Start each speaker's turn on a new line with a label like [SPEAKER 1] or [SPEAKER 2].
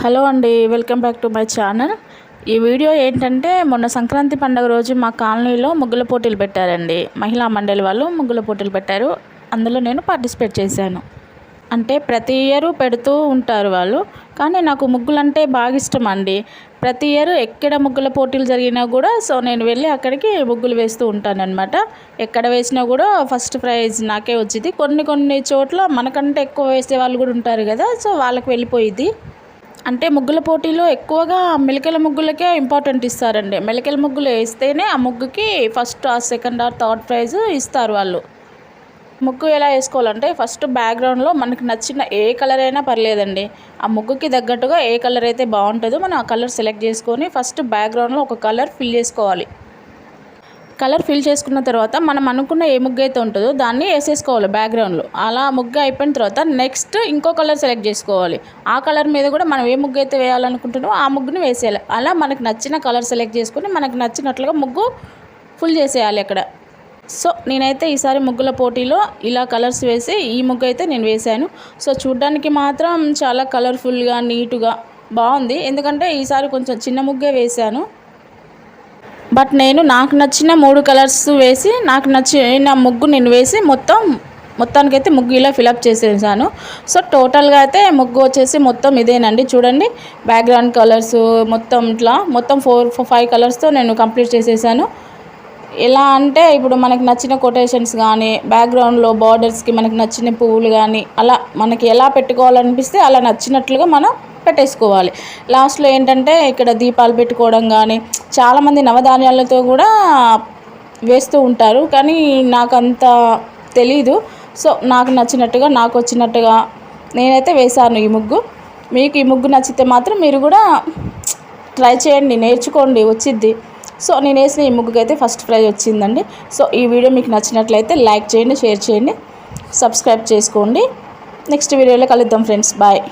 [SPEAKER 1] Hello అండి welcome back to my channel. ఈ video ఏంటంటే మొన్న సంక్రాంతి పండుగ రోజు మా కాలనీలో ముగ్గుల పోటీలు పెట్టారండి. మహిళా మండలి వాళ్ళు ముగ్గుల పోటీలు పెట్టారు. అందులో నేను పార్టిసిపేట్ చేశాను. అంటే ప్రతి ఇయర్ పెడుతూ ఉంటారు వాళ్ళు. కానీ నాకు ముగ్గులు అంటే బాగా ఇష్టం అండి. ప్రతి ఇయర్ ఎక్కడ ముగ్గుల పోటీలు జరిగినా కూడా సో నేను వెళ్ళి అక్కడికి ముగ్గులు వేస్తూ ఉంటాను అనమాట ఎక్కడ వేసినా కూడా ఫస్ట్ ప్రైజ్ నాకే వచ్చింది. కొన్ని కొన్ని చోట్ల మనకంటే ఎక్కువ వేసే వాళ్ళు కూడా ఉంటారు కదా సో వాళ్ళకి వెళ్ళిపోయింది అంటే ముగ్గుల పోటీలో ఎక్కువగా మెలికల ముగ్గులకే ఇంపార్టెంట్ ఇస్తారండి. మెలికల ముగ్గులు వేస్తేనే ఆ ముగ్గుకి ఫస్ట్ ఆ సెకండ్ ఆర్ థర్డ్ ప్రైజ్ ఇస్తారు వాళ్ళు. ముగ్గు ఎలా వేసుకోవాలంటే ఫస్ట్ బ్యాక్గ్రౌండ్లో మనకు నచ్చిన ఏ కలర్ అయినా పర్లేదండి. ఆ ముగ్గుకి తగ్గట్టుగా ఏ కలర్ అయితే బాగుంటుందో మనం ఆ కలర్ సెలెక్ట్ చేసుకొని ఫస్ట్ బ్యాక్గ్రౌండ్లో ఒక కలర్ ఫిల్ చేసుకోవాలి. కలర్ ఫిల్ చేసుకున్న తర్వాత మనం అనుకున్న ఏ ముగ్గు అయితే ఉంటుందో దాన్ని వేసేసుకోవాలి బ్యాక్గ్రౌండ్లో. అలా ముగ్గు అయిపోయిన తర్వాత నెక్స్ట్ ఇంకో కలర్ సెలెక్ట్ చేసుకోవాలి. ఆ కలర్ మీద కూడా మనం ఏ ముగ్గు అయితే వేయాలనుకుంటున్నామో ఆ ముగ్గుని వేసేయాలి. అలా మనకు నచ్చిన కలర్ సెలెక్ట్ చేసుకుని మనకు నచ్చినట్లుగా ముగ్గు ఫుల్ చేసేయాలి అక్కడ. సో నేనైతే ఈసారి ముగ్గుల పోటీలో ఇలా కలర్స్ వేసి ఈ ముగ్గు అయితే నేను వేశాను. సో చూడ్డానికి మాత్రం చాలా కలర్ఫుల్గా నీట్గా బాగుంది. ఎందుకంటే ఈసారి కొంచెం చిన్న ముగ్గే వేశాను. బట్ నేను నాకు నచ్చిన మూడు కలర్స్ వేసి నాకు నచ్చిన ముగ్గు నేను వేసి మొత్తం మొత్తానికైతే ముగ్గు ఇలా ఫిలప్ చేసేసాను. సో టోటల్గా అయితే ముగ్గు వచ్చేసి మొత్తం ఇదేనండి. చూడండి బ్యాక్గ్రౌండ్ కలర్స్ మొత్తం ఇట్లా మొత్తం ఫోర్ ఫైవ్ కలర్స్తో నేను కంప్లీట్ చేసేసాను. ఎలా అంటే ఇప్పుడు మనకి నచ్చిన కొటేషన్స్ కానీ బ్యాక్గ్రౌండ్లో బార్డర్స్కి మనకి నచ్చిన పువ్వులు కానీ అలా మనకి ఎలా పెట్టుకోవాలనిపిస్తే అలా నచ్చినట్లుగా మనం పెట్టేసుకోవాలి లాస్ట్లో ఏంటంటే ఇక్కడ దీపాలు పెట్టుకోవడం కానీ చాలామంది నవధాన్యాలతో కూడా వేస్తూ ఉంటారు. కానీ నాకు అంత తెలీదు. సో నాకు నచ్చినట్టుగా నాకు వచ్చినట్టుగా నేనైతే వేశాను ఈ ముగ్గు. మీకు ఈ ముగ్గు నచ్చితే మాత్రం మీరు కూడా ట్రై చేయండి నేర్చుకోండి వచ్చిద్ది. సో నేను వేసిన ఈ ముగ్గుకి అయితే ఫస్ట్ ప్రైజ్ వచ్చిందండి. సో ఈ వీడియో మీకు నచ్చినట్లయితే లైక్ చేయండి షేర్ చేయండి సబ్స్క్రైబ్ చేసుకోండి. నెక్స్ట్ వీడియోలో కలుద్దాం ఫ్రెండ్స్. బాయ్.